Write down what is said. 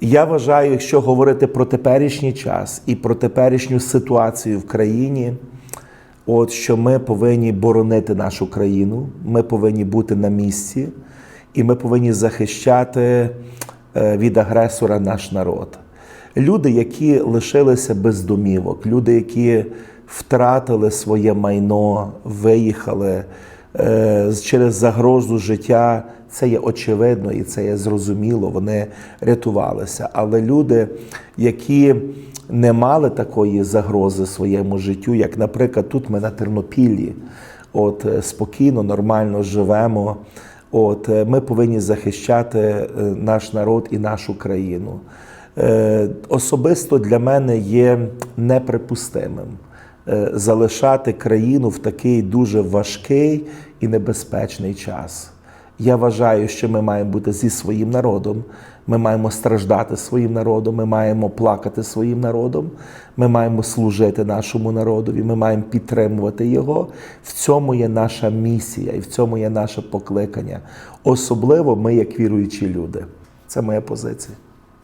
Я вважаю, якщо говорити про теперішній час і про теперішню ситуацію в країні, от що ми повинні боронити нашу країну, ми повинні бути на місці, і ми повинні захищати е, від агресора наш народ. Люди, які лишилися без домівок, люди, які втратили своє майно, виїхали через загрозу життя, це є очевидно і це є зрозуміло. Вони рятувалися. Але люди, які не мали такої загрози своєму життю, як, наприклад, тут ми на Тернопіллі, от е, спокійно, нормально живемо. От е, ми повинні захищати е, наш народ і нашу країну. Е, Особисто для мене є неприпустимим е, залишати країну в такий дуже важкий і небезпечний час. Я вважаю, що ми маємо бути зі своїм народом. Ми маємо страждати своїм народом, ми маємо плакати своїм народом, ми маємо служити нашому народові, ми маємо підтримувати його. В цьому є наша місія і в цьому є наше покликання. Особливо ми, як віруючі люди. Це моя позиція.